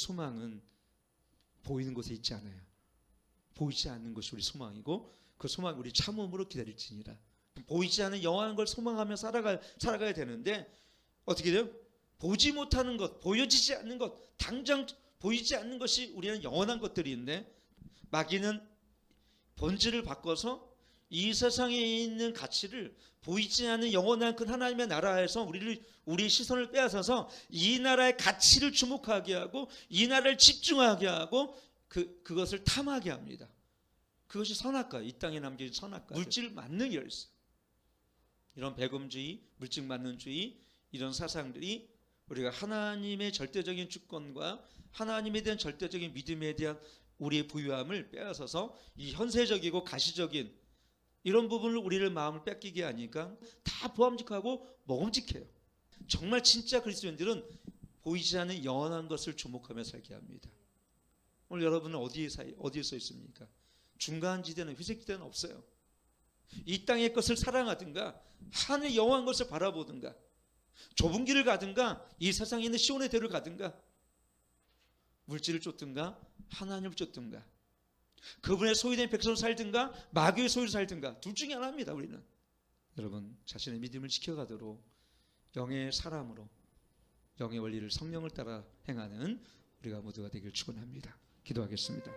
소망은 보이는 곳에 있지 않아요. 보이지 않는 것이 우리 소망이고 그 소망 우리 참음으로 기다릴지니라. 보이지 않는 영원한 걸 소망하며 살아가 살아가야 되는데 어떻게 돼요? 보지 못하는 것, 보여지지 않는 것, 당장 보이지 않는 것이 우리는 영원한 것들인데 마귀는 본질을 바꿔서 이 세상에 있는 가치를 보이지 않는 영원한 그 하나님의 나라에서 우리를 우리 시선을 빼앗아서 이 나라의 가치를 주목하게 하고 이 나라를 집중하게 하고 그 그것을 탐하게 합니다. 그것이 선악과 이 땅에 남겨진 선악과 물질 만능이 열쇠. 이런 배금주의, 물질 만능주의 이런 사상들이 우리가 하나님의 절대적인 주권과 하나님에 대한 절대적인 믿음에 대한 우리의 부유함을 빼앗아서 이 현세적이고 가시적인 이런 부분을 우리를 마음을 뺏기게 하니까 다 보암직하고 먹음직해요. 정말 진짜 그리스도인들은 보이지 않는 영원한 것을 주목하며 살게 합니다. 오늘 여러분은 어디에 사 어디에 서 있습니까? 중간 지대는 회색 지대는 없어요. 이 땅의 것을 사랑하든가 하늘 영원한 것을 바라보든가 좁은 길을 가든가 이 세상에 있는 시온의 대를 가든가 물질을 쫓든가 하나님을 쫓든가 그분의 소유된 백성을 살든가 마귀의 소유를 살든가 둘 중에 하나입니다 우리는. 여러분 자신의 믿음을 지켜가도록 영의 사람으로 영의 원리를 성령을 따라 행하는 우리가 모두가 되길 축원합니다. 기도하겠습니다